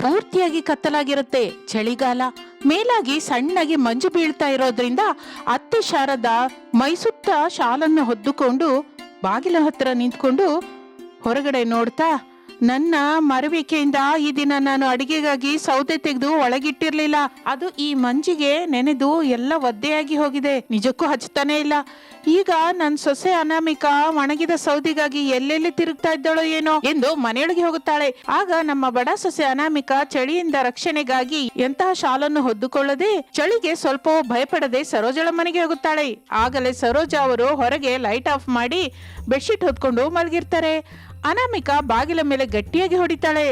ಪೂರ್ತಿಯಾಗಿ ಕತ್ತಲಾಗಿರುತ್ತೆ. ಚಳಿಗಾಲ ಮೇಲಾಗಿ ಸಣ್ಣಗೆ ಮಂಜು ಬೀಳ್ತಾ ಇರೋದ್ರಿಂದ ಅತ್ತೆ ಶಾರದ ಮೈಸುತ್ತ ಶಾಲನ್ನು ಹೊದ್ದುಕೊಂಡು ಬಾಗಿಲ ಹತ್ರ ನಿಂತ್ಕೊಂಡು ಹೊರಗಡೆ ನೋಡ್ತಾ ನನ್ನ ಮರವಿಕೆಯಿಂದ ಈ ದಿನ ನಾನು ಅಡಿಗೆಗಾಗಿ ಸೌದೆ ತೆಗೆದು ಒಳಗಿಟ್ಟಿರ್ಲಿಲ್ಲ. ಅದು ಈ ಮಂಜಿಗೆ ನೆನೆದು ಎಲ್ಲ ಒದ್ದೆಯಾಗಿ ಹೋಗಿದೆ. ನಿಜಕ್ಕೂ ಹಚ್ತಾನೆ ಇಲ್ಲ. ಈಗ ನನ್ನ ಸೊಸೆ ಅನಾಮಿಕ ಒಣಗಿದ ಸೌದಿಗಾಗಿ ಎಲ್ಲೆಲ್ಲಿ ತಿರುಗ್ತಾ ಇದ್ದಾಳೋ ಏನೋ ಎಂದು ಮನೆಯೊಳಗೆ ಹೋಗುತ್ತಾಳೆ. ಆಗ ನಮ್ಮ ಬಡ ಸೊಸೆ ಅನಾಮಿಕ ಚಳಿಯಿಂದ ರಕ್ಷಣೆಗಾಗಿ ಎಂತಹ ಶಾಲನ್ನು ಹೊದ್ದುಕೊಳ್ಳದೆ ಚಳಿಗೆ ಸ್ವಲ್ಪ ಭಯಪಡದೆ ಸರೋಜಳ ಮನೆಗೆ ಹೋಗುತ್ತಾಳೆ. ಆಗಲೇ ಸರೋಜ ಅವರು ಹೊರಗೆ ಲೈಟ್ ಆಫ್ ಮಾಡಿ ಬೆಡ್ಶೀಟ್ ಹೊತ್ಕೊಂಡು ಮಲಗಿರ್ತಾರೆ. ಅನಾಮಿಕಾ ಬಾಗಿಲ ಮೇಲೆ ಗಟ್ಟಿಯಾಗಿ ಹೊಡಿತಾಳೆ.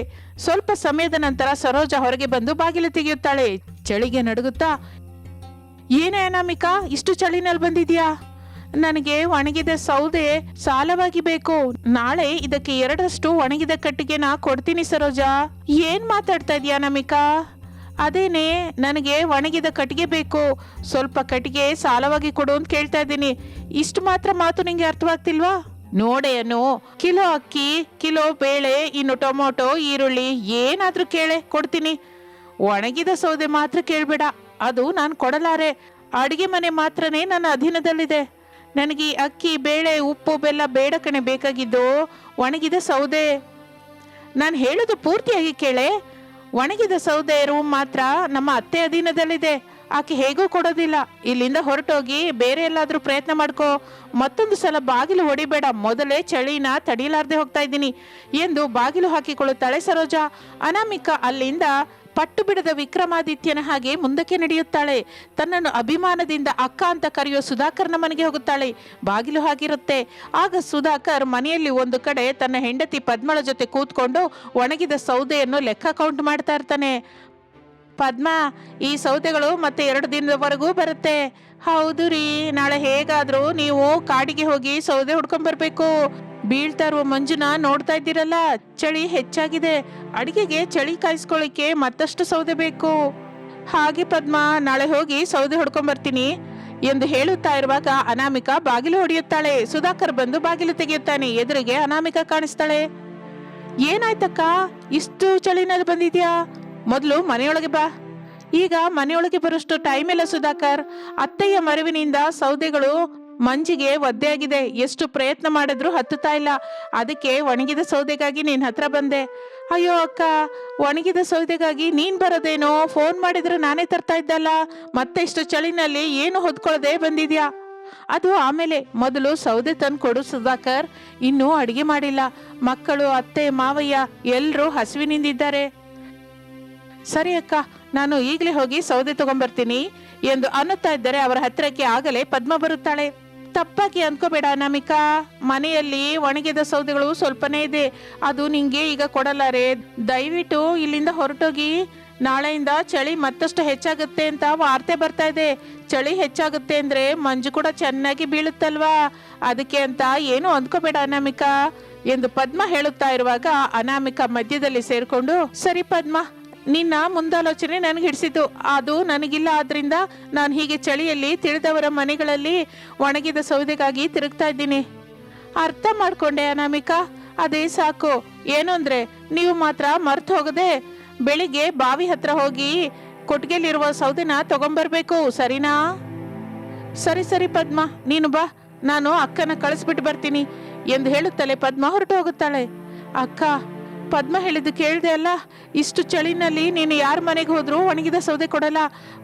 ಸ್ವಲ್ಪ ಸಮಯದ ನಂತರ ಸರೋಜ ಹೊರಗೆ ಬಂದು ಬಾಗಿಲು ತೆಗೆಯುತ್ತಾಳೆ. ಚಳಿಗೆ ನಡುಗುತ್ತಾ, ಏನೇ ಅನಾಮಿಕಾ, ಇಷ್ಟು ಚಳಿನಲ್ಲಿ ಬಂದಿದ್ಯಾ? ನನಗೆ ಒಣಗಿದ ಸೌದೆ ಸಾಲವಾಗಿ ಬೇಕು. ನಾಳೆ ಇದಕ್ಕೆ ಎರಡರಷ್ಟು ಒಣಗಿದ ಕಟ್ಟಿಗೆನ ಕೊಡ್ತೀನಿ ಸರೋಜಾ. ಏನ್ ಮಾತಾಡ್ತಾ ಇದೀಯ ಅನಾಮಿಕಾ? ಅದೇನೆ, ನನಗೆ ಒಣಗಿದ ಕಟ್ಟಿಗೆ ಬೇಕು. ಸ್ವಲ್ಪ ಕಟ್ಟಿಗೆ ಸಾಲವಾಗಿ ಕೊಡು ಅಂತ ಕೇಳ್ತಾ ಇದ್ದೀನಿ. ಇಷ್ಟು ಮಾತ್ರ ಮಾತು ನಿಂಗೆ ಅರ್ಥವಾಗ್ತಿಲ್ವಾ? ನೋಡೆ ಕಿಲೋ ಅಕ್ಕಿ, ಕಿಲೋ ಬೇಳೆ, ಇನ್ನು ಟೊಮೊಟೊ, ಈರುಳ್ಳಿ ಏನಾದರೂ ಕೇಳೆ, ಕೊಡ್ತೀನಿ. ಒಣಗಿದ ಸೌದೆ ಮಾತ್ರ ಕೇಳಬೇಡ. ಅದು ನಾನು ಕೊಡಲಾರೆ. ಅಡಿಗೆ ಮನೆ ಮಾತ್ರನೇ ನನ್ನ ಅಧೀನದಲ್ಲಿದೆ. ನನಗೆ ಅಕ್ಕಿ, ಬೇಳೆ, ಉಪ್ಪು, ಬೆಲ್ಲ ಬೇಡ ಕಣೆ ಬೇಕಾಗಿದ್ದು ಒಣಗಿದ ಸೌದೆ. ನಾನು ಹೇಳೋದು ಪೂರ್ತಿಯಾಗಿ ಕೇಳೆ. ಒಣಗಿದ ಸೌದೆ ರೂಮ್ ಮಾತ್ರ ನಮ್ಮ ಅತ್ತೆ ಅಧೀನದಲ್ಲಿದೆ. ಆಕೆ ಹೇಗೂ ಕೊಡೋದಿಲ್ಲ. ಇಲ್ಲಿಂದ ಹೊರಟೋಗಿ ಬೇರೆ ಎಲ್ಲಾದ್ರೂ ಪ್ರಯತ್ನ ಮಾಡ್ಕೋ. ಮತ್ತೊಂದು ಸಲ ಬಾಗಿಲು ಹೊಡಿಬೇಡ. ಮೊದಲೇ ಚಳಿನ ತಡೀಲಾರ್ದೆ ಹೋಗ್ತಾ ಇದ್ದೀನಿ. ಎಂದು ಬಾಗಿಲು ಹಾಕಿಕೊಳ್ಳುತ್ತಾಳೆ ಸರೋಜಾ. ಅನಾಮಿಕ ಅಲ್ಲಿಂದ ಪಟ್ಟು ಬಿಡದ ವಿಕ್ರಮಾದಿತ್ಯನ ಹಾಗೆ ಮುಂದಕ್ಕೆ ನಡೆಯುತ್ತಾಳೆ. ತನ್ನನ್ನು ಅಭಿಮಾನದಿಂದ ಅಕ್ಕ ಅಂತ ಕರೆಯೋ ಸುಧಾಕರ್ನ ಮನೆಗೆ ಹೋಗುತ್ತಾಳೆ. ಬಾಗಿಲು ಹಾಗಿರುತ್ತೆ. ಆಗ ಸುಧಾಕರ್ ಮನೆಯಲ್ಲಿ ಒಂದು ಕಡೆ ತನ್ನ ಹೆಂಡತಿ ಪದ್ಮಳ ಜೊತೆ ಕೂತ್ಕೊಂಡು ಒಣಗಿದ ಸೌದೆಯನ್ನು ಲೆಕ್ಕ ಕೌಂಟ್ ಮಾಡ್ತಾ ಇರ್ತಾನೆ. ಪದ್ಮ, ಈ ಸೌದೆಗಳು ಮತ್ತೆ ಎರಡು ದಿನದವರೆಗೂ ಬರುತ್ತೆ. ಹೌದು ರೀ, ನಾಳೆ ಹೇಗಾದ್ರೂ ನೀವು ಕಾಡಿಗೆ ಹೋಗಿ ಸೌದೆ ಹುಡ್ಕೊಂಡ್ ಬರ್ಬೇಕು ಬೀಳ್ತಾ ಇರುವ ಮಂಜುನ ನೋಡ್ತಾ ಇದ್ದೀರಲ್ಲ? ಚಳಿ ಹೆಚ್ಚಾಗಿದೆ. ಅಡಿಗೆಗೆ ಚಳಿ ಕಾಯಿಸ್ಕೊಳ್ಳಿಕ್ಕೆ ಮತ್ತಷ್ಟು ಸೌದೆ ಬೇಕು. ಹಾಗೆ ಪದ್ಮ, ನಾಳೆ ಹೋಗಿ ಸೌದೆ ಹೊಡ್ಕೊಂಡ್ ಬರ್ತೀನಿ ಎಂದು ಹೇಳುತ್ತಾ ಇರುವಾಗ ಅನಾಮಿಕ ಬಾಗಿಲು ಹೊಡೆಯುತ್ತಾಳೆ. ಸುಧಾಕರ್ ಬಂದು ಬಾಗಿಲು ತೆಗೆಯುತ್ತಾನೆ. ಎದುರಿಗೆ ಅನಾಮಿಕ ಕಾಣಿಸ್ತಾಳೆ. ಏನಾಯ್ತಕ್ಕ? ಇಷ್ಟು ಚಳಿನಲ್ಲಿ ಬಂದಿದ್ಯಾ? ಮೊದಲು ಮನೆಯೊಳಗೆ ಬಾ. ಈಗ ಮನೆಯೊಳಗೆ ಬರೋಷ್ಟು ಟೈಮ್ ಇಲ್ಲ ಸುಧಾಕರ್. ಅತ್ತೆಯ ಮರವಿನಿಂದ ಸೌದೆಗಳು ಮಂಜಿಗೆ ಒದ್ದೆಯಾಗಿದೆ. ಎಷ್ಟು ಪ್ರಯತ್ನ ಮಾಡಿದ್ರು ಹತ್ತುತ್ತಾ ಇಲ್ಲ. ಅದಕ್ಕೆ ಒಣಗಿದ ಸೌದೆಗಾಗಿ ನಿನ್ನ ಹತ್ರ ಬಂದೆ. ಅಯ್ಯೋ ಅಕ್ಕ, ಒಣಗಿದ ಸೌದೆಗಾಗಿ ನೀನ್ ಬರೋದೇನೋ? ಫೋನ್ ಮಾಡಿದ್ರೆ ನಾನೇ ತರ್ತಾ ಇದ್ದಲ್ಲ. ಮತ್ತೆ ಇಷ್ಟು ಚಳಿನಲ್ಲಿ ಏನು ಹೊದ್ಕೊಳ್ಳದೆ ಬಂದಿದ್ಯಾ? ಅದು ಆಮೇಲೆ ಮೊದಲು ಸೌದೆ ತಂದು ಕೊಡು ಸುಧಾಕರ್. ಇನ್ನೂ ಅಡಿಗೆ ಮಾಡಿಲ್ಲ. ಮಕ್ಕಳು, ಅತ್ತೆ, ಮಾವಯ್ಯ ಎಲ್ಲರೂ ಹಸಿವಿನಿಂದಿದ್ದಾರೆ. ಸರಿ ಅಕ್ಕ, ನಾನು ಈಗಲೇ ಹೋಗಿ ಸೌದೆ ತಗೊಂಬರ್ತೀನಿ ಎಂದು ಅನ್ನುತ್ತಾ ಇದ್ದರೆ ಅವರ ಹತ್ತಿರಕ್ಕೆ ಆಗಲೇ ಪದ್ಮ ಬರುತ್ತಾಳೆ. ತಪ್ಪಾಗಿ ಅನ್ಕೋಬೇಡ ನಮಿಕಾ. ಮನೆಯಲ್ಲಿ ಒಣಗಿದ ಸೌದೆಗಳು ಸ್ವಲ್ಪನೇ ಇದೆ. ಅದು ನಿಂಗೆ ಈಗ ಕೊಡಲಾರೆ ದಯವಿಟ್ಟು ಇಲ್ಲಿಂದ ಹೊರಟೋಗಿ. ನಾಳೆಯಿಂದ ಚಳಿ ಮತ್ತಷ್ಟು ಹೆಚ್ಚಾಗುತ್ತೆ ಅಂತ ವಾರ್ತೆ ಬರ್ತಾ ಇದೆ. ಚಳಿ ಹೆಚ್ಚಾಗುತ್ತೆ ಅಂದ್ರೆ ಮಂಜು ಕೂಡ ಚೆನ್ನಾಗಿ ಬೀಳುತ್ತಲ್ವಾ? ಅದಕ್ಕೆ ಅಂತ ಏನು ಅಂದ್ಕೋಬೇಡ ಅನಾಮಿಕಾ ಎಂದು ಪದ್ಮ ಹೇಳುತ್ತಾ ಇರುವಾಗ ಅನಾಮಿಕಾ ಮಧ್ಯದಲ್ಲಿ ಸೇರಿಕೊಂಡು, ಸರಿ ಪದ್ಮ. ನಿನ್ನ ಮುಂದಾಲೋಚನೆ ನನಗೆ ಹಿಡಿಸಿತು ಅದು ನನಗಿಲ್ಲ. ಆದ್ರಿಂದ ನಾನು ಹೀಗೆ ಚಳಿಯಲ್ಲಿ ತಿಳಿದವರ ಮನೆಗಳಲ್ಲಿ ಒಣಗಿದ ಸೌದೆಗಾಗಿ ತಿರುಗ್ತಾ ಇದ್ದೀನಿ. ಅರ್ಥ ಮಾಡ್ಕೊಂಡೆ ಅನಾಮಿಕಾ. ಅದೇ ಸಾಕು. ಏನು ಅಂದ್ರೆ, ನೀವು ಮಾತ್ರ ಮರ್ತು ಹೋಗದೆ ಬೆಳಿಗ್ಗೆ ಬಾವಿ ಹತ್ರ ಹೋಗಿ ಕೊಟ್ಟಿಗೆಲಿರುವ ಸೌದೆನ ತಗೊಂಬರ್ಬೇಕು. ಸರಿನಾ? ಸರಿ ಸರಿ ಪದ್ಮ. ನೀನು ಬಾ. ನಾನು ಅಕ್ಕನ ಕಳಿಸ್ಬಿಟ್ಟು ಬರ್ತೀನಿ. ಎಂದು ಹೇಳುತ್ತಲೇ ಪದ್ಮ ಹೊರಟು ಹೋಗುತ್ತಾಳೆ. ಅಕ್ಕ ಪದ್ಮ ಹೇಳಿದ್ದು ಕೇಳಿದೆ ಅಲ್ಲ, ಇಷ್ಟು ಚಳಿನಲ್ಲಿ ನೀನು ಯಾರ ಮನೆಗೆ ಹೋದರೂ ಒಣಗಿದ ಸೌದೆ ಕೊಡಲ್ಲ.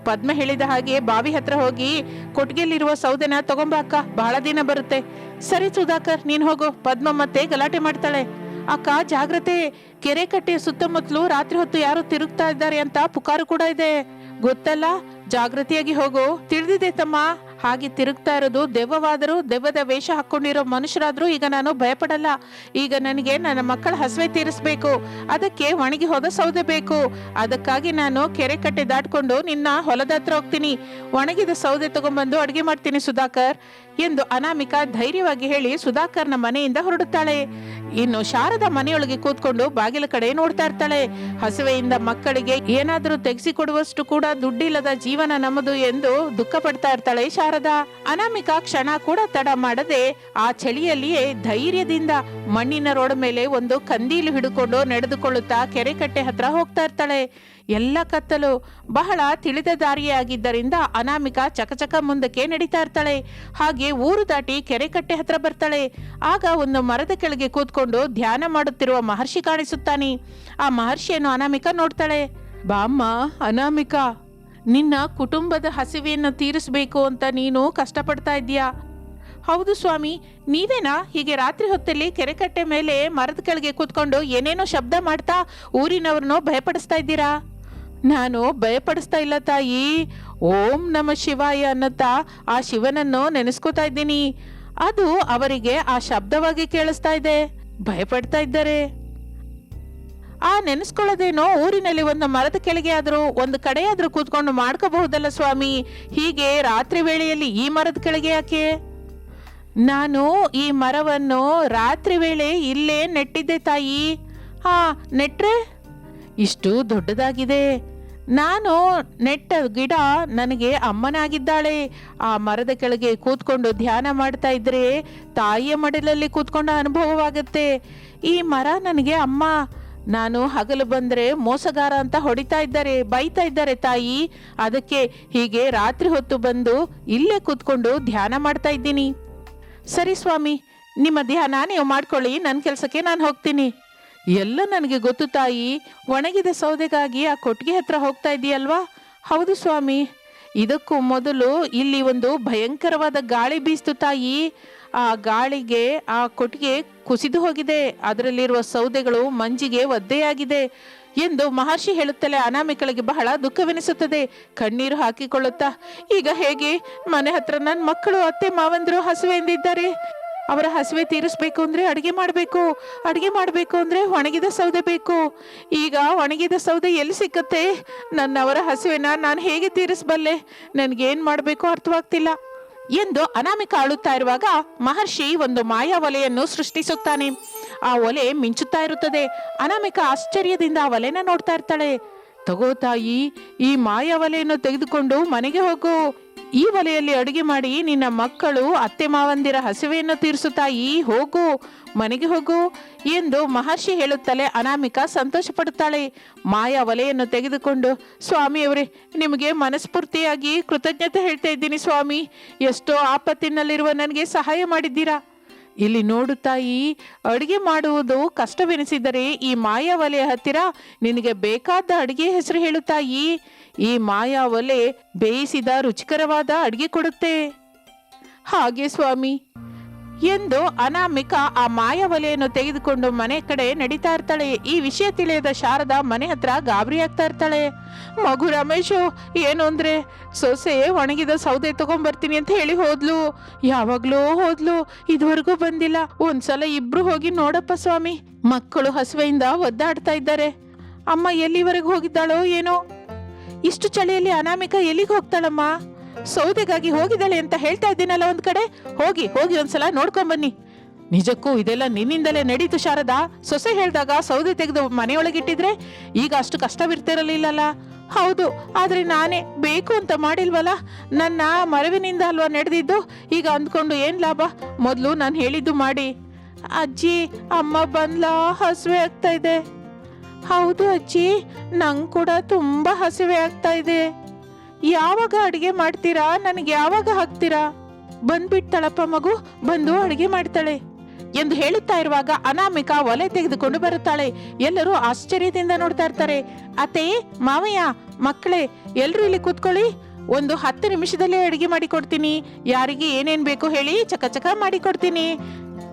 ಪದ್ಮ ಹೇಳಿದ ಹಾಗೆ ಬಾವಿ ಹತ್ರ ಹೋಗಿ ಕೊಟ್ಟಿಗೆಯಲ್ಲಿರುವ ಸೌದೆನ ತಗೊಂಬಾಕ ಬಹಳ ದಿನ ಬರುತ್ತೆ. ಸರಿ ಸುಧಾಕರ್, ನೀನು ಹೋಗು, ಪದ್ಮ ಮತ್ತೆ ಗಲಾಟೆ ಮಾಡ್ತಾಳೆ. ಅಕ್ಕ, ಜಾಗ್ರತೆ, ಕೆರೆ ಕಟ್ಟೆಯ ಸುತ್ತಮುತ್ತಲು ರಾತ್ರಿ ಹೊತ್ತು ಯಾರು ತಿರುಗ್ತಾ ಇದ್ದಾರೆ ಅಂತ ಪುಕಾರು ಕೂಡ ಇದೆ. ಗೊತ್ತಲ್ಲ ಜಾಗೃತಿಯಾಗಿ ಹೋಗು. ತಿಳಿದಿದೆ ತಮ್ಮ. ಹಾಗೆ ತಿರುಗ್ತಾ ಇರೋದು. ದೆವ್ವವಾದರೂ ದೆವ್ವದ ವೇಷ ಹಾಕೊಂಡಿರೋ ಮನುಷ್ಯರಾದ್ರೂ ಈಗ ನಾನು ಭಯಪಡಲ್ಲ. ಈಗ ನನಗೆ ನನ್ನ ಮಕ್ಕಳ ಹಸುವೆ ತೀರಿಸ್ಬೇಕು. ಅದಕ್ಕೆ ಒಣಗಿ ಹೋದ ಸೌದೆ ಬೇಕು. ಅದಕ್ಕಾಗಿ ನಾನು ಕೆರೆ ಕಟ್ಟೆ ದಾಟ್ಕೊಂಡು ನಿನ್ನ ಹೊಲದ ಹತ್ರ ಹೋಗ್ತೀನಿ. ಒಣಗಿದ ಸೌದೆ ತಗೊಂಡ್ಬಂದು ಅಡುಗೆ ಮಾಡ್ತೀನಿ ಸುಧಾಕರ್ ಎಂದು ಅನಾಮಿಕಾ ಧೈರ್ಯವಾಗಿ ಹೇಳಿ ಸುಧಾಕರ್ನ ಮನೆಯಿಂದ ಹೊರಡುತ್ತಾಳೆ. ಇನ್ನು ಶಾರದ ಮನೆಯೊಳಗೆ ಕೂತ್ಕೊಂಡು ಬಾಗಿಲ ಕಡೆ ನೋಡ್ತಾ ಇರ್ತಾಳೆ. ಹಸುವೆಯಿಂದ ಮಕ್ಕಳಿಗೆ ಏನಾದರೂ ತೆಗೆಸಿಕೊಡುವಷ್ಟು ಕೂಡ ದುಡ್ಡಿಲ್ಲದ ಜೀವನ ನಮ್ಮದು ಎಂದು ದುಃಖ ಪಡ್ತಾ ಇರ್ತಾಳೆ ಶಾರದಾ. ಶಾರದಾ ಅನಾಮಿಕ ಕ್ಷಣ ಕೂಡ ತಡ ಮಾಡದೆ ಆ ಚಳಿಯಲ್ಲಿಯೇ ಧೈರ್ಯದಿಂದ ಮಣ್ಣಿನ ರೋಡ್ ಮೇಲೆ ಒಂದು ಕಂದೀಲು ಹಿಡ್ಕೊಂಡು ನಡೆದುಕೊಳ್ಳುತ್ತಾ ಕೆರೆಕಟ್ಟೆ ಹತ್ರ ಹೋಗ್ತಾ ಇರ್ತಾಳೆ. ಎಲ್ಲ ಕತ್ತಲು ಬಹಳ ತಿಳಿದ ದಾರಿಯಾಗಿದ್ದರಿಂದ ಅನಾಮಿಕಾ ಚಕಚಕ ಮುಂದಕ್ಕೆ ನಡೀತಾ ಇರ್ತಾಳೆ. ಹಾಗೆ ಊರು ದಾಟಿ ಕೆರೆಕಟ್ಟೆ ಹತ್ರ ಬರ್ತಾಳೆ. ಆಗ ಒಂದು ಮರದ ಕೆಳಗೆ ಕೂತ್ಕೊಂಡು ಧ್ಯಾನ ಮಾಡುತ್ತಿರುವ ಮಹರ್ಷಿ ಕಾಣಿಸುತ್ತಾನೆ. ಆ ಮಹರ್ಷಿಯನ್ನು ಅನಾಮಿಕ ನೋಡ್ತಾಳೆ. ಬಾಮ್ಮ, ಅನಾಮಿಕಾ ನಿನ್ನ ಕುಟುಂಬದ ಹಸಿವೆಯನ್ನು ತೀರಿಸಬೇಕು ಅಂತ ನೀನು ಕಷ್ಟಪಡ್ತಾ ಇದ್ದೀಯಾ? ಹೌದು ಸ್ವಾಮಿ, ನೀವೇನಾ ಹೀಗೆ ರಾತ್ರಿ ಹೊತ್ತಲ್ಲಿ ಕೆರೆಕಟ್ಟೆ ಮೇಲೆ ಮರದ ಕೆಳಗೆ ಕೂತ್ಕೊಂಡು ಏನೇನೋ ಶಬ್ದ ಮಾಡ್ತಾ ಊರಿನವ್ರನ್ನೋ ಭಯಪಡಿಸ್ತಾ ಇದ್ದೀರಾ? ನಾನು ಭಯಪಡಿಸ್ತಾ ಇಲ್ಲ ತಾಯಿ. ಓಂ ನಮ ಶಿವಾಯ ಅನ್ನತ್ತಾ ಆ ಶಿವನನ್ನು ನೆನೆಸ್ಕೋತಾ ಇದ್ದೀನಿ. ಅದು ಅವರಿಗೆ ಆ ಶಬ್ದವಾಗಿ ಕೇಳಿಸ್ತಾ ಇದೆ. ಭಯಪಡ್ತಾ ಇದ್ದಾರೆ. ಆ ನೆನೆಸ್ಕೊಳ್ಳೋದೇನೋ ಊರಿನಲ್ಲಿ ಒಂದು ಮರದ ಕೆಳಗೆ ಆದರೂ ಒಂದು ಕಡೆಯಾದರೂ ಕೂತ್ಕೊಂಡು ಮಾಡ್ಕೋಬಹುದಲ್ಲ ಸ್ವಾಮಿ? ಹೀಗೆ ರಾತ್ರಿ ವೇಳೆಯಲ್ಲಿ ಈ ಮರದ ಕೆಳಗೆ ಯಾಕೆ? ನಾನು ಈ ಮರವನ್ನು ರಾತ್ರಿ ವೇಳೆ ಇಲ್ಲೇ ನೆಟ್ಟಿದ್ದೆ ತಾಯಿ. ಹಾ ನೆಟ್ರೆ? ಇಷ್ಟು ದೊಡ್ಡದಾಗಿದೆ. ನಾನು ನೆಟ್ಟ ಗಿಡ ನನಗೆ ಅಮ್ಮನಾಗಿದ್ದಾಳೆ. ಆ ಮರದ ಕೆಳಗೆ ಕೂತ್ಕೊಂಡು ಧ್ಯಾನ ಮಾಡ್ತಾ ಇದ್ರೆ ತಾಯಿಯ ಮಡಿಲಲ್ಲಿ ಕೂತ್ಕೊಂಡ ಅನುಭವವಾಗುತ್ತೆ. ಈ ಮರ ನನಗೆ ಅಮ್ಮ. ನಾನು ಹಗಲು ಬಂದ್ರೆ ಮೋಸಗಾರ ಅಂತ ಹೊಡಿತಾ ಇದ್ದಾರೆ, ಬೈತಾ ಇದ್ದಾರೆ ತಾಯಿ. ಅದಕ್ಕೆ ಹೀಗೆ ರಾತ್ರಿ ಹೊತ್ತು ಬಂದು ಇಲ್ಲೇ ಕೂತ್ಕೊಂಡು ಧ್ಯಾನ ಮಾಡ್ತಾ ಇದ್ದೀನಿ. ಸರಿ ಸ್ವಾಮಿ, ನಿಮ್ಮ ಧ್ಯಾನ ನೀವು ಮಾಡ್ಕೊಳ್ಳಿ ನನ್ನ ಕೆಲಸಕ್ಕೆ ನಾನು ಹೋಗ್ತೀನಿ. ಎಲ್ಲ ನನಗೆ ಗೊತ್ತು ತಾಯಿ, ಒಣಗಿದ ಸೌದೆಗಾಗಿ ಆ ಕೊಟ್ಟಿಗೆ ಹತ್ರ ಹೋಗ್ತಾ ಇದೆಯಲ್ವಾ? ಹೌದು ಸ್ವಾಮಿ. ಇದಕ್ಕೂ ಮೊದಲು ಇಲ್ಲಿ ಒಂದು ಭಯಂಕರವಾದ ಗಾಳಿ ಬೀಸ್ತು ತಾಯಿ. ಆ ಗಾಳಿಗೆ, ಆ ಕೊಟ್ಟಿಗೆ ಕುಸಿದು ಹೋಗಿದೆ. ಅದರಲ್ಲಿರುವ ಸೌದೆಗಳು ಮಂಜಿಗೆ ಒದ್ದೆಯಾಗಿದೆ ಎಂದು ಮಹರ್ಷಿ ಹೇಳುತ್ತಲೇ ಅನಾಮಿಕಳಿಗೆ ಬಹಳ ದುಃಖವೆನಿಸುತ್ತದೆ. ಕಣ್ಣೀರು ಹಾಕಿಕೊಳ್ಳುತ್ತಾ, ಈಗ ಹೇಗೆ? ಮನೆ ಹತ್ರ ನನ್ನ ಮಕ್ಕಳು, ಅತ್ತೆ, ಮಾವಂದರು ಹಸುವೆಂದಿದ್ದಾರೆ ಅವರ ಹಸುವೆ ತೀರಿಸಬೇಕು ಅಂದ್ರೆ ಅಡಿಗೆ ಮಾಡಬೇಕು. ಅಡಿಗೆ ಮಾಡಬೇಕು ಅಂದ್ರೆ ಒಣಗಿದ ಸೌದೆ ಬೇಕು. ಈಗ ಒಣಗಿದ ಸೌದೆ ಎಲ್ಲಿ ಸಿಕ್ಕತ್ತೆ? ನನ್ನವರ ಹಸುವೆನ ನಾನು ಹೇಗೆ ತೀರಿಸಬಲ್ಲೆ? ನನಗೇನು ಮಾಡಬೇಕು ಅರ್ಥವಾಗ್ತಿಲ್ಲ. ಎಂದು ಅನಾಮಿಕ ಅಳುತ್ತಾ ಇರುವಾಗ ಮಹರ್ಷಿ ಒಂದು ಮಾಯಾ ಒಲೆಯನ್ನು ಸೃಷ್ಟಿಸುತ್ತಾನೆ. ಆ ಒಲೆ ಮಿಂಚುತ್ತಾ ಇರುತ್ತದೆ. ಅನಾಮಿಕ ಆಶ್ಚರ್ಯದಿಂದ ಆ ಒಲೆನ ನೋಡ್ತಾ ಇರ್ತಾಳೆ. ತಗೋ ತಾಯಿ, ಈ ಮಾಯಾ ಒಲೆಯನ್ನು ತೆಗೆದುಕೊಂಡು ಮನೆಗೆ ಹೋಗು. ಈ ಒಲೆಯಲ್ಲಿ ಅಡುಗೆ ಮಾಡಿ ನಿನ್ನ ಮಕ್ಕಳು ಅತ್ತೆ ಮಾವಂದಿರ ಹಸಿವೆಯನ್ನು ತೀರಿಸು ತಾಯಿ, ಹೋಗು, ಮನೆಗೆ ಹೋಗು ಎಂದು ಮಹರ್ಷಿ ಹೇಳುತ್ತಲೇ ಅನಾಮಿಕ ಸಂತೋಷ ಪಡುತ್ತಾಳೆ ಮಾಯಾ ಒಲೆಯನ್ನು ತೆಗೆದುಕೊಂಡು, ಸ್ವಾಮಿಯವರೇ, ನಿಮಗೆ ಮನಸ್ಫೂರ್ತಿಯಾಗಿ ಕೃತಜ್ಞತೆ ಹೇಳ್ತಾ ಇದ್ದೀನಿ ಸ್ವಾಮಿ. ಎಷ್ಟೋ ಆಪತ್ತಿನಲ್ಲಿರುವ ನನಗೆ ಸಹಾಯ ಮಾಡಿದ್ದೀರಾ? ಇಲ್ಲಿ ನೋಡು ತಾಯಿ, ಅಡುಗೆ ಮಾಡುವುದು ಕಷ್ಟವೆನಿಸಿದರೆ ಈ ಮಾಯಾ ಒಲೆಯ ಹತ್ತಿರ ನಿನಗೆ ಬೇಕಾದ ಅಡುಗೆ ಹೆಸರು ಹೇಳು ಈ ಮಾಯಾ ಒಲೆ ಬೇಯಿಸಿದ ರುಚಿಕರವಾದ ಅಡಿಗೆ ಕೊಡುತ್ತೆ. ಹಾಗೆ ಸ್ವಾಮಿ. ಎಂದು ಅನಾಮಿಕ ಆ ಮಾಯವಲೆಯನ್ನು ತೆಗೆದುಕೊಂಡು ಮನೆ ಕಡೆ ನಡೀತಾ ಇರ್ತಾಳೆ. ಈ ವಿಷಯ ತಿಳಿಯದ ಶಾರದಾ ಮನೆ ಹತ್ರ ಗಾಬರಿ ಆಗ್ತಾ ಇರ್ತಾಳೆ. ಮಗು ರಮೇಶು, ಏನು ಅಂದ್ರೆ, ಸೊಸೆ ಒಣಗಿದ ಸೌದೆ ತಗೊಂಬರ್ತೀನಿ ಅಂತ ಹೇಳಿ ಹೋದ್ಲು. ಯಾವಾಗ್ಲೂ ಹೋದ್ಲು, ಇದುವರೆಗೂ ಬಂದಿಲ್ಲ. ಒಂದ್ಸಲ ಇಬ್ರು ಹೋಗಿ ನೋಡಪ್ಪ ಸ್ವಾಮಿ. ಮಕ್ಕಳು ಹಸುವೆಯಿಂದ ಒದ್ದಾಡ್ತಾ ಇದ್ದಾರೆ. ಅಮ್ಮ ಎಲ್ಲಿವರೆಗೂ ಹೋಗಿದ್ದಾಳೋ ಏನೋ? ಇಷ್ಟು ಚಳಿಯಲ್ಲಿ ಅನಾಮಿಕ ಎಲ್ಲಿಗೆ ಹೋಗ್ತಾಳಮ್ಮ? ಸೌದೆಗಾಗಿ ಹೋಗಿದ್ದಾಳೆ ಅಂತ ಹೇಳ್ತಾ ಇದ್ದೀನಲ್ಲ ಒಂದ್ ಕಡೆ? ಹೋಗಿ ಹೋಗಿ ಒಂದ್ಸಲ ನೋಡ್ಕೊಂಬನ್ನಿ ನಿಜಕ್ಕೂ ಇದೆಲ್ಲ ನಿನ್ನಿಂದಲೇ ನಡೀತು ಶಾರದಾ? ಸೊಸೆ ಹೇಳಿದಾಗ ಸೌದೆ ತೆಗೆದು ಮನೆಯೊಳಗಿಟ್ಟಿದ್ರೆ ಈಗ ಅಷ್ಟು ಕಷ್ಟವಿರ್ತಿರಲಿಲ್ಲಲ್ಲ? ಹೌದು, ಆದ್ರೆ ನಾನೇ ಬೇಕು ಅಂತ ಮಾಡಿಲ್ವಲ್ಲ? ನನ್ನ ಮರವಿನಿಂದ ಅಲ್ವಾ ನಡೆದಿದ್ದು? ಈಗ ಅಂದ್ಕೊಂಡು ಏನ್ ಲಾಭ? ಮೊದಲು ನಾನು ಹೇಳಿದ್ದು ಮಾಡಿ. ಅಜ್ಜಿ, ಅಮ್ಮ ಬಂದ್ಲಾ, ಹಸುವೆ ಆಗ್ತಾ ಇದೆ. ಹೌದು ಅಜ್ಜಿ, ನಂಗೆ ಕೂಡ ತುಂಬಾ ಹಸಿವೆ ಆಗ್ತಾ ಇದೆ. ಯಾವಾಗ ಅಡಿಗೆ ಮಾಡ್ತೀರಾ? ನನಗೆ ಯಾವಾಗ ಹಾಕ್ತೀರಾ? ಬಂದ್ಬಿಡ್ತಾಳಪ್ಪ ಮಗು, ಬಂದು ಅಡಿಗೆ ಮಾಡ್ತಾಳೆ. ಎಂದು ಹೇಳುತ್ತಾ ಇರುವಾಗ ಅನಾಮಿಕ ಒಲೆ ತೆಗೆದುಕೊಂಡು ಬರುತ್ತಾಳೆ. ಎಲ್ಲರೂ ಆಶ್ಚರ್ಯದಿಂದ ನೋಡ್ತಾ ಇರ್ತಾರೆ. ಅತ್ತೆ, ಮಾವಯ್ಯ, ಮಕ್ಕಳೇ ಎಲ್ಲರೂ ಇಲ್ಲಿ ಕೂತ್ಕೊಳ್ಳಿ. ಒಂದು ಹತ್ತು ನಿಮಿಷದಲ್ಲಿ ಅಡಿಗೆ ಮಾಡಿ ಕೊಡ್ತೀನಿ ಯಾರಿಗೆ ಏನೇನ್ ಬೇಕು ಹೇಳಿ ಚಕಚಕ ಮಾಡಿ ಕೊಡ್ತೀನಿ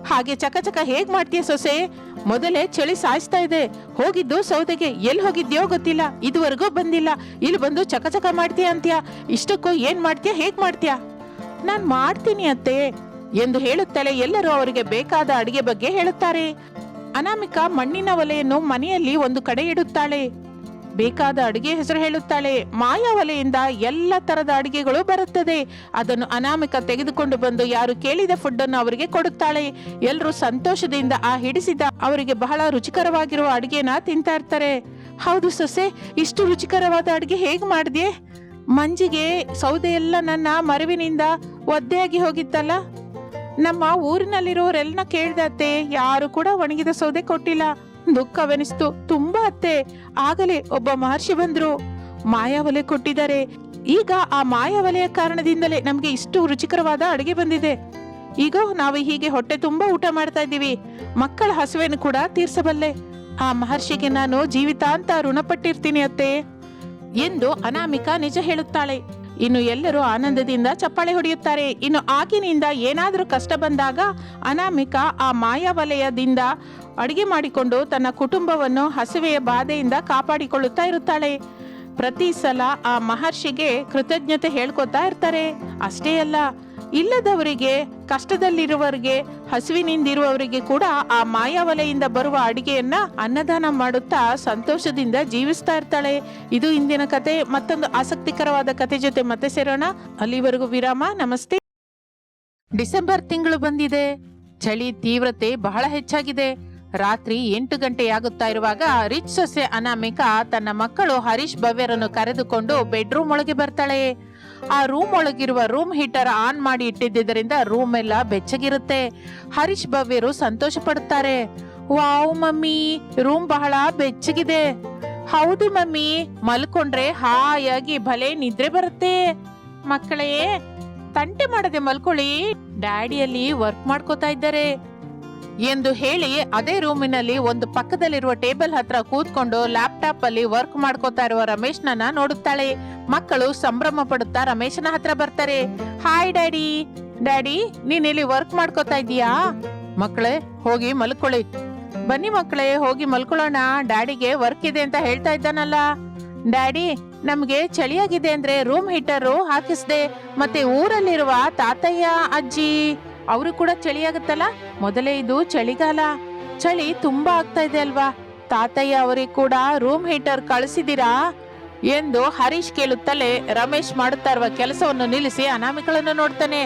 ಹಾಗೆ ಚಕಚಕ ಹೇಗ್ ಮಾಡ್ತೀಯ ಸೊಸೆ? ಮೊದಲೇ ಚಳಿ ಸಾಯಿಸ್ತಾ ಇದೆ. ಹೋಗಿದ್ದು ಸೌದೆಗೆ ಎಲ್ಲಿ ಹೋಗಿದ್ಯೋ ಗೊತ್ತಿಲ್ಲ. ಇದುವರೆಗೂ ಬಂದಿಲ್ಲ. ಇಲ್ಲಿ ಬಂದು ಚಕಚಕ ಮಾಡ್ತೀಯ ಅಂತ್ಯ? ಇಷ್ಟಕ್ಕೂ ಏನ್ ಮಾಡ್ತೀಯ, ಹೇಗ್ ಮಾಡ್ತೀಯ? ನಾನ್ ಮಾಡ್ತೀನಿ ಅತ್ತೆ. ಎಂದು ಹೇಳುತ್ತಲೇ ಎಲ್ಲರೂ ಅವರಿಗೆ ಬೇಕಾದ ಅಡಿಗೆ ಬಗ್ಗೆ ಹೇಳುತ್ತಾರೆ. ಅನಾಮಿಕ ಮಣ್ಣಿನ ಒಲೆಯನ್ನು ಮನೆಯಲ್ಲಿ ಒಂದು ಕಡೆ ಇಡುತ್ತಾಳೆ. ಬೇಕಾದ ಅಡಿಗೆ ಹೆಸರು ಹೇಳುತ್ತಾಳೆ. ಮಾಯಾ ಒಲೆಯಿಂದ ಎಲ್ಲ ತರದ ಅಡಿಗೆಗಳು ಬರುತ್ತದೆ. ಅದನ್ನು ಅನಾಮಿಕ ತೆಗೆದುಕೊಂಡು ಬಂದು ಯಾರು ಕೇಳಿದ ಫುಡ್ ಅನ್ನು ಅವರಿಗೆ ಕೊಡುತ್ತಾಳೆ. ಎಲ್ಲರೂ ಸಂತೋಷದಿಂದ ಆ ಹಿಡಿಸಿದ ಅವರಿಗೆ ಬಹಳ ರುಚಿಕರವಾಗಿರುವ ಅಡಿಗೆನ ತಿಂತಾ ಇರ್ತಾರೆ. ಹೌದು ಸೊಸೆ, ಇಷ್ಟು ರುಚಿಕರವಾದ ಅಡಿಗೆ ಹೇಗೆ ಮಾಡಿದೆ ಮಂಜಿಗೆ ಸೌದೆ ಎಲ್ಲ ನನ್ನ ಮರವಿನಿಂದ ಒದ್ದೆಯಾಗಿ ಹೋಗಿತ್ತಲ್ಲ. ನಮ್ಮ ಊರಿನಲ್ಲಿರೋರೆಲ್ಲ ಕೇಳ್ದತ್ತೆ ಯಾರು ಕೂಡ ಒಣಗಿದ ಸೌದೆ ಕೊಟ್ಟಿಲ್ಲ. ದುಃಖವೆನಿಸ್ತು. ತುಂಬಾ ಅತ್ತೆ. ಆಗಲೇ ಒಬ್ಬ ಮಹರ್ಷಿ ಬಂದ್ರು. ಮಾಯಾವಲೆ ಕೊಟ್ಟಿದ್ದಾರೆ. ಈಗ ಆ ಮಾಯಾವಲೆಯ ಕಾರಣದಿಂದಲೇ ನಮ್ಗೆ ಇಷ್ಟು ರುಚಿಕರವಾದ ಅಡುಗೆ ಬಂದಿದೆ. ಈಗ ನಾವು ಹೀಗೆ ಹೊಟ್ಟೆ ತುಂಬಾ ಊಟ ಮಾಡ್ತಾ ಇದ್ದೀವಿ. ಮಕ್ಕಳ ಹಸುವೆಯನ್ನು ಕೂಡ ತೀರ್ಸಬಲ್ಲೆ. ಆ ಮಹರ್ಷಿಗೆ ನಾನು ಜೀವಿತಾಂತ ಋಣಪಟ್ಟಿರ್ತೀನಿ ಅತ್ತೆ ಎಂದು ಅನಾಮಿಕಾ ನಿಜ ಹೇಳುತ್ತಾಳೆ. ಇನ್ನು ಎಲ್ಲರೂ ಆನಂದದಿಂದ ಚಪ್ಪಾಳೆ ಹೊಡೆಯುತ್ತಾರೆ. ಇನ್ನು ಆಗಿನಿಂದ ಏನಾದರೂ ಕಷ್ಟ ಬಂದಾಗ ಅನಾಮಿಕಾ ಆ ಮಾಯಾವಲಯದಿಂದ ಅಡಿಗೆ ಮಾಡಿಕೊಂಡು ತನ್ನ ಕುಟುಂಬವನ್ನು ಹಸುವೆಯ ಬಾಧೆಯಿಂದ ಕಾಪಾಡಿಕೊಳ್ಳುತ್ತಾ ಇರುತ್ತಾಳೆ. ಪ್ರತಿ ಸಲ ಆ ಮಹರ್ಷಿಗೆ ಕೃತಜ್ಞತೆ ಹೇಳ್ಕೊತಾ ಇರ್ತಾರೆ. ಅಷ್ಟೇ ಅಲ್ಲ, ಇಲ್ಲದವರಿಗೆ, ಕಷ್ಟದಲ್ಲಿರುವವರಿಗೆ, ಹಸುವಿನಿಂದಿರುವವರಿಗೆ ಕೂಡ ಆ ಮಾಯಾವಲೆಯಿಂದ ಬರುವ ಅಡಿಗೆಯನ್ನ ಅನ್ನದಾನ ಮಾಡುತ್ತಾ ಸಂತೋಷದಿಂದ ಜೀವಿಸ್ತಾ ಇರ್ತಾಳೆ. ಇದು ಇಂದಿನ ಕತೆ. ಮತ್ತೊಂದು ಆಸಕ್ತಿಕರವಾದ ಕತೆ ಜೊತೆ ಮತ್ತೆ ಸೇರೋಣ. ಅಲ್ಲಿವರೆಗೂ ವಿರಾಮ. ನಮಸ್ತೆ. ಡಿಸೆಂಬರ್ ತಿಂಗಳು ಬಂದಿದೆ. ಚಳಿ ತೀವ್ರತೆ ಬಹಳ ಹೆಚ್ಚಾಗಿದೆ. ರಾತ್ರಿ ಎಂಟು ಗಂಟೆಯಾಗುತ್ತಾ ಇರುವಾಗ ರಿಚ್ ಸೊಸೆ ಅನಾಮಿಕಾ ತನ್ನ ಮಕ್ಕಳು ಹರೀಶ್ ಭವ್ಯರನ್ನು ಕರೆದುಕೊಂಡು ಬೆಡ್ರೂಮ್ ಒಳಗೆ ಬರ್ತಾಳೆ. ಆ ರೂಮ್ ಒಳಗಿರುವ ರೂಮ್ ಹೀಟರ್ ಆನ್ ಮಾಡಿ ಇಟ್ಟಿದ್ದರಿಂದ ರೂಮ್ ಎಲ್ಲ ಬೆಚ್ಚಗಿರುತ್ತೆ. ಹರೀಶ್ ಭವ್ಯರು ಸಂತೋಷ ಪಡುತ್ತಾರೆ ವಾವ್ ಮಮ್ಮಿ ರೂಮ್ ಬಹಳ ಬೆಚ್ಚಗಿದೆ. ಹೌದು ಮಮ್ಮಿ, ಮಲ್ಕೊಂಡ್ರೆ ಹಾಯಾಗಿ ಭಲೆ ನಿದ್ರೆ ಬರುತ್ತೆ. ಮಕ್ಕಳೇ, ತಂಟೆ ಮಾಡದೆ ಮಲ್ಕೊಳ್ಳಿ. ಡ್ಯಾಡಿಯಲ್ಲಿ ವರ್ಕ್ ಮಾಡ್ಕೋತಾ ಇದ್ದಾರೆ. ಎಂದು ಹೇಳಿ ಅದೇ ರೂಮಿನಲ್ಲಿ ಒಂದು ಪಕ್ಕದಲ್ಲಿರುವ ಟೇಬಲ್ ಹತ್ರ ಕೂತ್ಕೊಂಡು ಲ್ಯಾಪ್ಟಾಪ್ ಅಲ್ಲಿ ವರ್ಕ್ ಮಾಡ್ಕೋತಾ ಇರುವ ರಮೇಶ್ನನ್ನ ನೋಡುತ್ತಾಳೆ. ಮಕ್ಕಳು ಸಂಭ್ರಮ ಪಡುತ್ತಾ ರಮೇಶನ ಹತ್ರ ಬರ್ತಾರೆ. ಹಾಯ್ ಡ್ಯಾಡಿ ಡ್ಯಾಡಿ ನೀನ್ ಇಲ್ಲಿ ವರ್ಕ್ ಮಾಡ್ಕೋತಾ ಇದೀಯಾ ಮಕ್ಕಳೇ, ಹೋಗಿ ಮಲ್ಕೊಳ್ಳಿ. ಬನ್ನಿ ಮಕ್ಕಳೇ, ಹೋಗಿ ಮಲ್ಕೊಳ್ಳೋಣ. ಡ್ಯಾಡಿಗೆ ವರ್ಕ್ ಇದೆ ಅಂತ ಹೇಳ್ತಾ ಇದ್ದಾನಲ್ಲ. ಡ್ಯಾಡಿ ನಮ್ಗೆ ಚಳಿಯಾಗಿದೆ ಅಂದ್ರೆ ರೂಮ್ ಹೀಟರು ಹಾಕಿಸ್ದೆ. ಮತ್ತೆ ಊರಲ್ಲಿರುವ ತಾತಯ್ಯ, ಅಜ್ಜಿ, ಅವರು ಕೂಡ ಚಳಿಯಾಗುತ್ತಲ್ಲ? ಮೊದಲೇ ಇದು ಚಳಿಗಾಲ. ಚಳಿ ತುಂಬಾ ಆಗ್ತಾ ಇದೆ ಅಲ್ವಾ? ತಾತಯ್ಯ ಅವರಿಗೆ ಕೂಡ ರೂಮ್ ಹೀಟರ್ ಕಳಿಸಿದೀರಾ ಎಂದು ಹರೀಶ್ ಕೇಳುತ್ತಲೇ ರಮೇಶ್ ಮಾಡುತ್ತಾ ಇರುವ ಕೆಲಸವನ್ನು ನಿಲ್ಲಿಸಿ ಅನಾಮಿಕಳನ್ನು ನೋಡ್ತಾನೆ.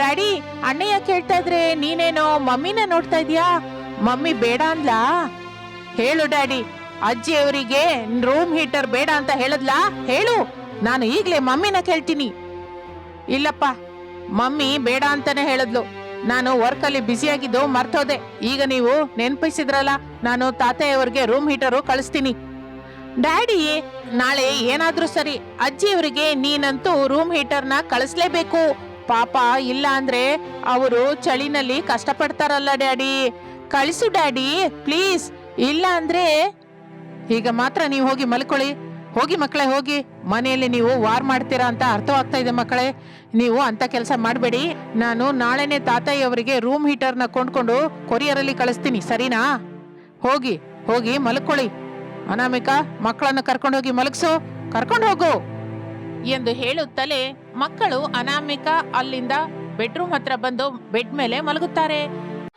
ಡ್ಯಾಡಿ, ಅಣ್ಣಯ್ಯ ಕೇಳ್ತಾ ಇದ್ರೆ ನೀನೇನೋ ಮಮ್ಮಿನ ನೋಡ್ತಾ ಇದೀಯಾ ಮಮ್ಮಿ ಬೇಡ ಅಂದ್ಲಾ? ಹೇಳು ಡ್ಯಾಡಿ ಅಜ್ಜಿ ಅವರಿಗೆ ರೂಮ್ ಹೀಟರ್ ಬೇಡ ಅಂತ ಹೇಳದ್ಲಾ? ಹೇಳು, ನಾನು ಈಗಲೇ ಮಮ್ಮಿನ ಕೇಳ್ತೀನಿ. ಇಲ್ಲಪ್ಪ, ಮಮ್ಮಿ ಬೇಡ ಅಂತಾನೆ ಹೇಳಿದ್ಲು. ನಾನು ವರ್ಕ್ ಅಲ್ಲಿ ಬ್ಯುಸಿ ಆಗಿದ್ದು ಮರ್ತೋದೆ. ಈಗ ನೀವು ನೆನ್ಪಿಸಿದ್ರಲ್ಲ, ನಾನು ತಾತೆಯವರಿಗೆ ರೂಮ್ ಹೀಟರು ಕಳಿಸ್ತೀನಿ. ಡ್ಯಾಡಿ, ನಾಳೆ ಏನಾದ್ರೂ ಸರಿ, ಅಜ್ಜಿಯವರಿಗೆ ನೀನಂತೂ ರೂಮ್ ಹೀಟರ್ನ ಕಳಿಸ್ಲೇಬೇಕು. ಪಾಪ ಇಲ್ಲ ಅಂದ್ರೆ ಅವರು ಚಳಿನಲ್ಲಿ ಕಷ್ಟಪಡ್ತಾರಲ್ಲ ಡ್ಯಾಡಿ. ಕಳಿಸು ಡ್ಯಾಡಿ, ಪ್ಲೀಸ್. ಇಲ್ಲ ಅಂದ್ರೆ ಈಗ ಮಾತ್ರ ನೀವು ಹೋಗಿ ಮಲ್ಕೊಳ್ಳಿ. ಹೋಗಿ ಮಕ್ಕಳೇ, ಹೋಗಿ. ಮನೆಯಲ್ಲಿ ನೀವು ವಾರ್ ಮಾಡ್ತೀರಾ ಅಂತ ಅರ್ಥವಾಗ್ತಾ ಇದೆ ಮಕ್ಕಳೇ. ನೀವು ಅಂತ ಕೆಲಸ ಮಾಡಬೇಡಿ. ನಾನು ನಾಳೆನೆ ಅವರಿಗೆ ರೂಮ್ ಹೀಟರ್ನ ಕೊಂಡ್ಕೊಂಡು ಕೊರಿಯರಲ್ಲಿ ಕಳಿಸ್ತೀನಿ, ಸರಿನಾ? ಹೋಗಿ ಹೋಗಿ ಮಲ್ಕೊಳ್ಳಿ. ಅನಾಮಿಕಾ, ಮಕ್ಕಳನ್ನು ಕರ್ಕೊಂಡು ಹೋಗಿ ಮಲಗಿಸು. ಕರ್ಕೊಂಡು ಹೋಗು. ಎಂದು ಹೇಳುತ್ತಲೇ ಮಕ್ಕಳು ಅನಾಮಿಕಾ ಅಲ್ಲಿಂದ ಬೆಡ್ರೂಮ್ ಹತ್ರ ಬಂದು ಬೆಡ್ ಮೇಲೆ ಮಲಗುತ್ತಾರೆ.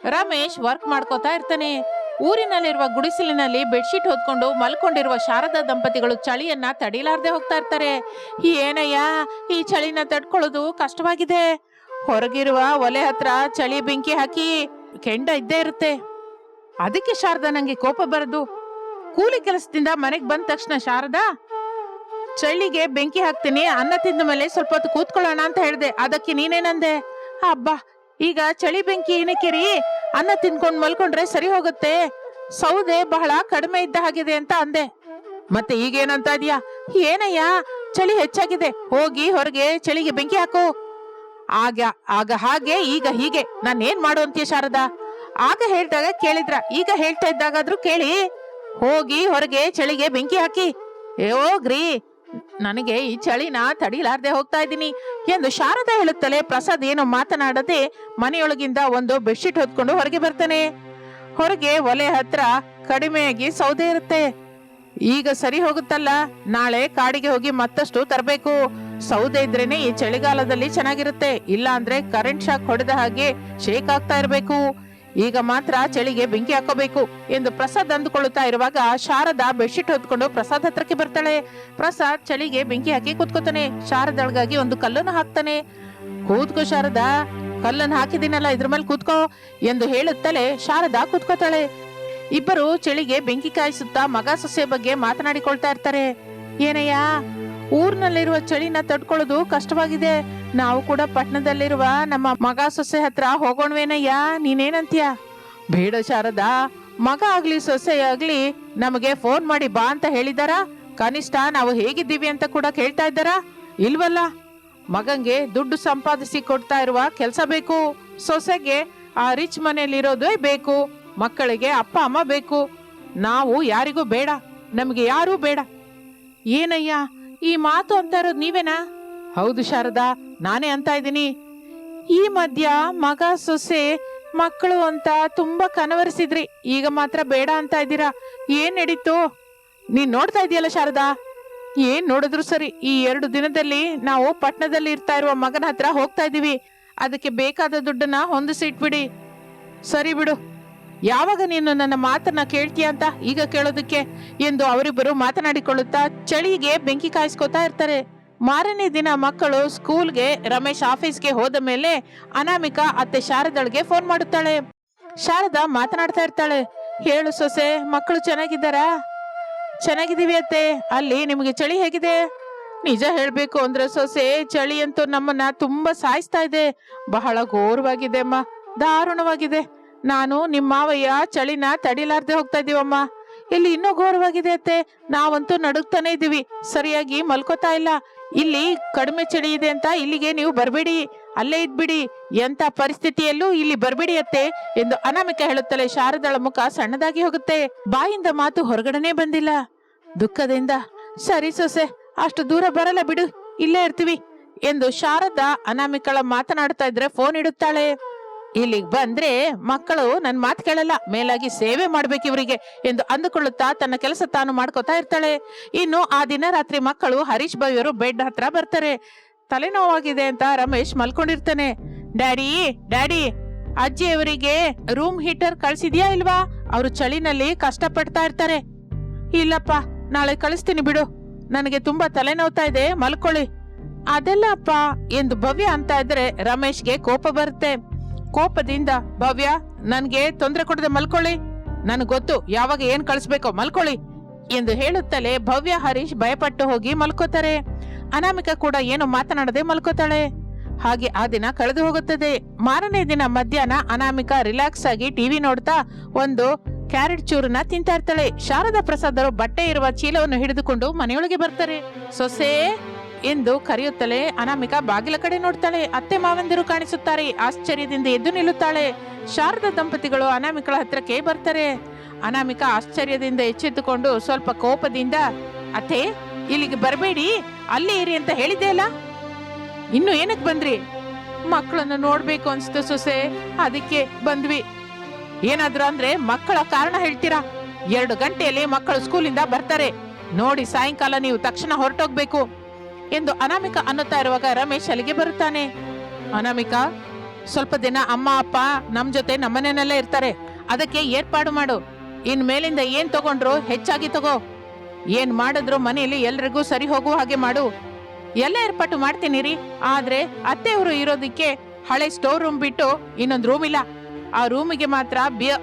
ರಮೇಶ್ ವರ್ಕ್ ಮಾಡ್ಕೋತಾ ಇರ್ತಾನೆ. ಊರಿನಲ್ಲಿರುವ ಗುಡಿಸಲಿನಲ್ಲಿ ಬೆಡ್ಶೀಟ್ ಹೊದ್ಕೊಂಡು ಮಲ್ಕೊಂಡಿರುವ ಶಾರದಾ ದಂಪತಿಗಳು ಚಳಿಯನ್ನ ತಡಿಲಾರ್ದೆ ಹೋಗ್ತಾ ಇರ್ತಾರೆ. ಏನಯ್ಯ, ಈ ಚಳಿನ ತಡ್ಕೊಳ್ಳೋದು ಕಷ್ಟವಾಗಿದೆ. ಹೊರಗಿರುವ ಒಲೆ ಹತ್ರ ಚಳಿ ಬೆಂಕಿ ಹಾಕಿ ಕೆಂಡ ಇದ್ದೇ ಇರುತ್ತೆ. ಅದಕ್ಕೆ ಶಾರದಾ ನಂಗೆ ಕೋಪ ಬರದು. ಕೂಲಿ ಕೆಲಸದಿಂದ ಮನೆಗೆ ಬಂದ ತಕ್ಷಣ ಶಾರದಾ, ಚಳಿಗೆ ಬೆಂಕಿ ಹಾಕ್ತೀನಿ, ಅನ್ನ ತಿಂದ ಮೇಲೆ ಸ್ವಲ್ಪ ಹೊತ್ತು ಕೂತ್ಕೊಳ್ಳೋಣ ಅಂತ ಹೇಳಿದೆ. ಅದಕ್ಕೆ ನೀನೇನಂದೆ ಅಬ್ಬಾ, ಈಗ ಚಳಿ ಬೆಂಕಿ ಏನಕ್ಕೆ ರೀ? ಅನ್ನ ತಿನ್ಕೊಂಡು ಮಲ್ಕೊಂಡ್ರೆ ಸರಿ ಹೋಗುತ್ತೆ. ಸೌದೆ ಬಹಳ ಕಡಿಮೆ ಇದ್ದ ಹಾಗಿದೆ ಅಂತ ಅಂದೆ. ಮತ್ತೆ ಈಗೇನಂತ ಇದೆಯಾ? ಏನಯ್ಯ? ಚಳಿ ಹೆಚ್ಚಾಗಿದೆ. ಹೋಗಿ ಹೊರಗೆ ಚಳಿಗೆ ಬೆಂಕಿ ಹಾಕು. ಆಗ ಆಗ ಹಾಗೆ, ಈಗ ಹೀಗೆ. ನಾನು ಏನ್ ಮಾಡು ಅಂತೀಯ ಶಾರದಾ? ಆಗ ಹೇಳ್ದಾಗ ಕೇಳಿದ್ರ. ಈಗ ಹೇಳ್ತಾ ಇದ್ದಾಗಾದ್ರೂ ಕೇಳಿ. ಹೋಗಿ ಹೊರಗೆ ಚಳಿಗೆ ಬೆಂಕಿ ಹಾಕಿ. ಏ ಹೋಗ್ರಿ ನನಗೆ ಈ ಚಳಿನ ತಡಿಲಾರ್ದೆ ಹೋಗ್ತಾ ಇದ್ದೀನಿ ಎಂದು ಶಾರದಾ ಹೇಳುತ್ತಲೇ ಪ್ರಸಾದ್ ಏನು ಮಾತನಾಡದೆ ಮನೆಯೊಳಗಿಂದ ಒಂದು ಬೆಡ್ಶೀಟ್ ಹೊತ್ಕೊಂಡು ಹೊರಗೆ ಬರ್ತಾನೆ. ಹೊರಗೆ ಒಲೆ ಹತ್ರ ಕಡಿಮೆಯಾಗಿ ಸೌದೆ ಇರುತ್ತೆ. ಈಗ ಸರಿ ಹೋಗುತ್ತಲ್ಲ, ನಾಳೆ ಕಾಡಿಗೆ ಹೋಗಿ ಮತ್ತಷ್ಟು ತರಬೇಕು. ಸೌದೆ ಇದ್ರೇನೆ ಈ ಚಳಿಗಾಲದಲ್ಲಿ ಚೆನ್ನಾಗಿರುತ್ತೆ ಇಲ್ಲ ಅಂದ್ರೆ ಕರೆಂಟ್ ಶಾಕ್ ಹೊಡೆದ ಹಾಗೆ ಶೇಕ್ ಆಗ್ತಾ ಇರಬೇಕು. ಈಗ ಮಾತ್ರ ಚಳಿಗೆ ಬೆಂಕಿ ಹಾಕೋಬೇಕು ಎಂದು ಪ್ರಸಾದ್ ಅಂದುಕೊಳ್ಳುತ್ತಾ ಇರುವಾಗ ಶಾರದಾ ಬೆಡ್ಶೀಟ್ ಹೊತ್ಕೊಂಡು ಪ್ರಸಾದ್ ಹತ್ರಕ್ಕೆ ಬರ್ತಾಳೆ. ಪ್ರಸಾದ್ ಚಳಿಗೆ ಬೆಂಕಿ ಹಾಕಿ ಕೂತ್ಕೋತಾನೆ. ಶಾರದಾಳ್ಗಾಗಿ ಒಂದು ಕಲ್ಲನ್ನು ಹಾಕ್ತಾನೆ. ಕೂತ್ಕೋ ಶಾರದಾ, ಕಲ್ಲನ್ನು ಹಾಕಿದ್ದೀನಲ್ಲ, ಇದ್ರ ಮೇಲೆ ಕೂತ್ಕೋ ಎಂದು ಹೇಳುತ್ತಲೇ ಶಾರದಾ ಕೂತ್ಕೋತಾಳೆ. ಇಬ್ಬರು ಚಳಿಗೆ ಬೆಂಕಿ ಕಾಯಿಸುತ್ತಾ ಮಗ ಸೊಸೆ ಬಗ್ಗೆ ಮಾತನಾಡಿಕೊಳ್ತಾ ಇರ್ತಾರೆ. ಏನಯ್ಯ ಊರ್ನಲ್ಲಿರುವ ಚಳಿನ ತಡ್ಕೊಳ್ಳೋದು ಕಷ್ಟವಾಗಿದೆ. ನಾವು ಕೂಡ ಪಟ್ಟಣದಲ್ಲಿರುವ ನಮ್ಮ ಮಗ ಸೊಸೆ ಹತ್ರ ಹೋಗೋಣವೇನಯ್ಯ? ನೀನೇನಂತೀಯ? ಬೇಡ ಶಾರದಾ, ಮಗ ಆಗ್ಲಿ ಸೊಸೆ ಆಗ್ಲಿ ನಮಗೆ ಫೋನ್ ಮಾಡಿ ಬಾ ಅಂತ ಹೇಳಿದಾರ ಕನಿಷ್ಠ ನಾವು ಹೇಗಿದ್ದೀವಿ ಅಂತ ಕೂಡ ಕೇಳ್ತಾ ಇದ್ದಾರ? ಇಲ್ವಲ್ಲ? ಮಗಂಗೆ ದುಡ್ಡು ಸಂಪಾದಿಸಿ ಕೊಡ್ತಾ ಇರುವ ಕೆಲಸ ಬೇಕು. ಸೊಸೆಗೆ ಆ ರಿಚ್ ಮನೆಯಲ್ಲಿರೋದೇ ಬೇಕು. ಮಕ್ಕಳಿಗೆ ಅಪ್ಪ, ಅಮ್ಮ ಬೇಕು. ನಾವು ಯಾರಿಗೂ ಬೇಡ. ನಮಗೆ ಯಾರೂ ಬೇಡ. ಏನಯ್ಯ? ಈ ಮಾತು ಅಂತ ಇರೋದು ನೀವೇನಾ? ಹೌದು ಶಾರದಾ, ನಾನೇ ಅಂತ ಇದ್ದೀನಿ. ಈ ಮಧ್ಯ ಮಗ, ಸೊಸೆ, ಮಕ್ಕಳು ಅಂತ ತುಂಬಾ ಕನವರಿಸಿದ್ರಿ. ಈಗ ಮಾತ್ರ ಬೇಡ ಅಂತ ಇದ್ದೀರಾ? ಏನ್ ನಡೀತು? ನೀನ್ ನೋಡ್ತಾ ಇದೆಯಲ್ಲ ಶಾರದಾ? ಏನ್ ನೋಡಿದ್ರು ಸರಿ, ಈ ಎರಡು ದಿನದಲ್ಲಿ ನಾವು ಪಟ್ಟಣದಲ್ಲಿ ಇರ್ತಾ ಇರುವ ಮಗನ ಹತ್ರ ಹೋಗ್ತಾ ಇದೀವಿ ಅದಕ್ಕೆ ಬೇಕಾದ ದುಡ್ಡನ್ನ ಹೊಂದಿಸಿಟ್ಬಿಡಿ ಸರಿ ಬಿಡು. ಯಾವಾಗ ನೀನು ನನ್ನ ಮಾತನ್ನ ಕೇಳ್ತೀಯ ಅಂತ ಈಗ ಕೇಳೋದಕ್ಕೆ? ಎಂದು ಅವರಿಬ್ಬರು ಮಾತನಾಡಿಕೊಳ್ಳುತ್ತಾ ಚಳಿಗೆ ಬೆಂಕಿ ಕಾಯಿಸ್ಕೊತಾ ಇರ್ತಾರೆ. ಮಾರನೇ ದಿನ ಮಕ್ಕಳು ಸ್ಕೂಲ್ಗೆ ರಮೇಶ್ ಆಫೀಸ್ಗೆ ಹೋದ ಮೇಲೆ ಅನಾಮಿಕಾ ಅತ್ತೆ ಶಾರದಳಿಗೆ ಫೋನ್ ಮಾಡುತ್ತಾಳೆ. ಶಾರದಾ ಮಾತನಾಡ್ತಾ ಇರ್ತಾಳೆ. ಹೇಳು ಸೊಸೆ, ಮಕ್ಕಳು ಚೆನ್ನಾಗಿದ್ದಾರಾ? ಚೆನ್ನಾಗಿದ್ದೀವಿ ಅತ್ತೆ. ಅಲ್ಲಿ ನಿಮಗೆ ಚಳಿ ಹೇಗಿದೆ? ನಿಜ ಹೇಳಬೇಕು ಅಂದ್ರೆ ಸೊಸೆ ಚಳಿ ಅಂತೂ ನಮ್ಮನ್ನ ತುಂಬಾ ಸಾಯಿಸ್ತಾ ಇದೆ. ಬಹಳ ಘೋರವಾಗಿದೆ ಅಮ್ಮ. ದಾರುಣವಾಗಿದೆ. ನಾನು ನಿಮ್ಮ ಮಾವಯ್ಯ ಚಳಿನ ತಡಿಲಾರ್ದೆ ಹೋಗ್ತಾ ಇದೀವಮ್ಮ. ಇಲ್ಲಿ ಇನ್ನೂ ಘೋರವಾಗಿದೆ ಅತ್ತೆ. ನಾವಂತೂ ನಡುಗ್ತಾನೆ ಇದೀವಿ. ಸರಿಯಾಗಿ ಮಲ್ಕೋತಾ ಇಲ್ಲ. ಇಲ್ಲಿ ಕಡಿಮೆ ಚಳಿ ಇದೆ ಅಂತ ಇಲ್ಲಿಗೆ ನೀವು ಬರಬೇಡಿ. ಅಲ್ಲೇ ಇದ್ಬಿಡಿ. ಎಂತ ಪರಿಸ್ಥಿತಿಯಲ್ಲೂ ಇಲ್ಲಿ ಬರಬೇಡಿ ಅತ್ತೆ ಎಂದು ಅನಾಮಿಕ ಹೇಳುತ್ತಲೇ ಶಾರದಳ ಮುಖ ಸಣ್ಣದಾಗಿ ಹೋಗುತ್ತೆ. ಬಾಯಿಂದ ಮಾತು ಹೊರಗಡೆನೆ ಬಂದಿಲ್ಲ. ದುಃಖದಿಂದ, ಸರಿ ಸೊಸೆ, ಅಷ್ಟು ದೂರ ಬರಲ್ಲ ಬಿಡು. ಇಲ್ಲೇ ಇರ್ತೀವಿ ಎಂದು ಶಾರದಾ ಅನಾಮಿಕಳ ಮಾತನಾಡ್ತಾ ಇದ್ರೆ ಫೋನ್ ಇಡುತ್ತಾಳೆ. ಇಲ್ಲಿಗೆ ಬಂದ್ರೆ ಮಕ್ಕಳು ನನ್ನ ಮಾತು ಕೇಳಲ್ಲ, ಮೇಲಾಗಿ ಸೇವೆ ಮಾಡ್ಬೇಕು ಇವರಿಗೆ ಎಂದು ಅಂದುಕೊಳ್ಳುತ್ತಾ ತನ್ನ ಕೆಲಸ ತಾನು ಮಾಡ್ಕೋತಾ ಇರ್ತಾಳೆ. ಇನ್ನು ಆ ದಿನ ರಾತ್ರಿ ಮಕ್ಕಳು ಹರೀಶ್ ಬಾಯಿಯವರು ಬೆಡ್ ಹತ್ರ ಬರ್ತಾರೆ. ತಲೆನೋವಾಗಿದೆ ಅಂತ ರಮೇಶ್ ಮಲ್ಕೊಂಡಿರ್ತಾನೆ. ಡ್ಯಾಡಿ ಡ್ಯಾಡಿ, ಅಜ್ಜಿಯವರಿಗೆ ರೂಮ್ ಹೀಟರ್ ಕಳ್ಸಿದ್ಯಾ ಇಲ್ವಾ? ಅವರು ಚಳಿನಲ್ಲಿ ಕಷ್ಟ ಪಡ್ತಾ ಇರ್ತಾರೆ. ಇಲ್ಲಪ್ಪ, ನಾಳೆ ಕಳಿಸ್ತೀನಿ ಬಿಡು. ನನಗೆ ತುಂಬಾ ತಲೆನೋವ್ತಾ ಇದೆ, ಮಲ್ಕೊಳ್ಳಿ. ಅದೆಲ್ಲ ಅಪ್ಪ ಎಂದು ಭವ್ಯ ಅಂತ ಇದ್ರೆ ರಮೇಶ್ಗೆ ಕೋಪ ಬರುತ್ತೆ. ಕೋಪದಿಂದ, ಭವ್ಯ, ನನ್ಗೆ ತೊಂದರೆ ಕೊಡದೆ ಮಲ್ಕೊಳ್ಳಿ. ನನ್ ಗೊತ್ತು ಯಾವಾಗ ಏನ್ ಕಳಿಸ್ಬೇಕೋ ಮಲ್ಕೊಳ್ಳಿ. ಎಂದು ಹೇಳುತ್ತಲೇ ಭವ್ಯ ಹರೀಶ್ ಭಯಪಟ್ಟು ಹೋಗಿ ಮಲ್ಕೋತಾರೆ. ಅನಾಮಿಕ ಕೂಡ ಏನು ಮಾತನಾಡದೆ ಮಲ್ಕೋತಾಳೆ. ಹಾಗೆ ಆ ದಿನ ಕಳೆದು ಹೋಗುತ್ತದೆ. ಮಾರನೇ ದಿನ ಮಧ್ಯಾಹ್ನ ಅನಾಮಿಕ ರಿಲ್ಯಾಕ್ಸ್ ಆಗಿ ಟಿವಿ ನೋಡ್ತಾ ಒಂದು ಕ್ಯಾರೆಟ್ ಚೂರನ್ನ ತಿಂತಾ ಇರ್ತಾಳೆ. ಶಾರದಾ ಪ್ರಸಾದರು ಬಟ್ಟೆ ಇರುವ ಚೀಲವನ್ನು ಹಿಡಿದುಕೊಂಡು ಮನೆಯೊಳಗೆ ಬರ್ತಾರೆ. ಸೊಸೆ ಎಂದು ಕರೆಯುತ್ತಲೇ ಅನಾಮಿಕಾ ಬಾಗಿಲ ಕಡೆ ನೋಡ್ತಾಳೆ. ಅತ್ತೆ ಮಾವಂದಿರು ಕಾಣಿಸುತ್ತಾರೆ. ಆಶ್ಚರ್ಯದಿಂದ ಎದ್ದು ನಿಲ್ಲುತ್ತಾಳೆ. ಶಾರದ ದಂಪತಿಗಳು ಅನಾಮಿಕಳ ಹತ್ರಕ್ಕೆ ಬರ್ತಾರೆ. ಅನಾಮಿಕಾ ಆಶ್ಚರ್ಯದಿಂದ ಎಚ್ಚೆತ್ತುಕೊಂಡು ಸ್ವಲ್ಪ ಕೋಪದಿಂದ, ಅತ್ತೆ, ಇಲ್ಲಿಗೆ ಬರಬೇಡಿ. ಅಲ್ಲೇ ಇರಿ ಅಂತ ಹೇಳಿದ್ದೆ ಅಲ್ಲ? ಇನ್ನು ಏನಕ್ಕೆ ಬಂದ್ರಿ? ಮಕ್ಕಳನ್ನ ನೋಡ್ಬೇಕು ಅನ್ಸ್ತು ಸೊಸೆ. ಅದಕ್ಕೆ ಬಂದ್ವಿ. ಏನಾದ್ರು ಅಂದ್ರೆ ಮಕ್ಕಳ ಕಾರಣ ಹೇಳ್ತೀರಾ? ಎರಡು ಗಂಟೆಯಲ್ಲಿ ಮಕ್ಕಳು ಸ್ಕೂಲಿಂದ ಬರ್ತಾರೆ. ನೋಡಿ ಸಾಯಂಕಾಲ ನೀವು ತಕ್ಷಣ ಹೊರಟೋಗ್ಬೇಕು. ಎಂದು ಅನಾಮಿಕ ಅನ್ನುತ್ತಾ ಇರುವಾಗ ರಮೇಶ್ ಅಲ್ಲಿಗೆ ಬರುತ್ತಾನೆ. ಅನಾಮಿಕ, ಸ್ವಲ್ಪ ದಿನ ಅಮ್ಮ, ಅಪ್ಪ ನಮ್ ಜೊತೆ ನಮ್ಮನೆಯಲ್ಲೇ ಇರ್ತಾರೆ. ಅದಕ್ಕೆ ಏರ್ಪಾಡು ಮಾಡು. ಇನ್ ಮೇಲಿಂದ ಏನ್ ತಗೊಂಡ್ರು ಹೆಚ್ಚಾಗಿ ತಗೋ. ಏನ್ ಮಾಡಿದ್ರು ಮನೆಯಲ್ಲಿ ಎಲ್ರಿಗೂ ಸರಿ ಹೋಗುವ ಹಾಗೆ ಮಾಡು. ಎಲ್ಲ ಏರ್ಪಾಟು ಮಾಡ್ತೀನಿ ರೀ. ಆದ್ರೆ ಅತ್ತೆಯವರು ಇರೋದಕ್ಕೆ ಹಳೆ ಸ್ಟೋರ್ ರೂಮ್ ಬಿಟ್ಟು ಇನ್ನೊಂದು ರೂಮ್ ಇಲ್ಲ. ಆ ರೂಮಿಗೆ ಮಾತ್ರ ಬಿಯ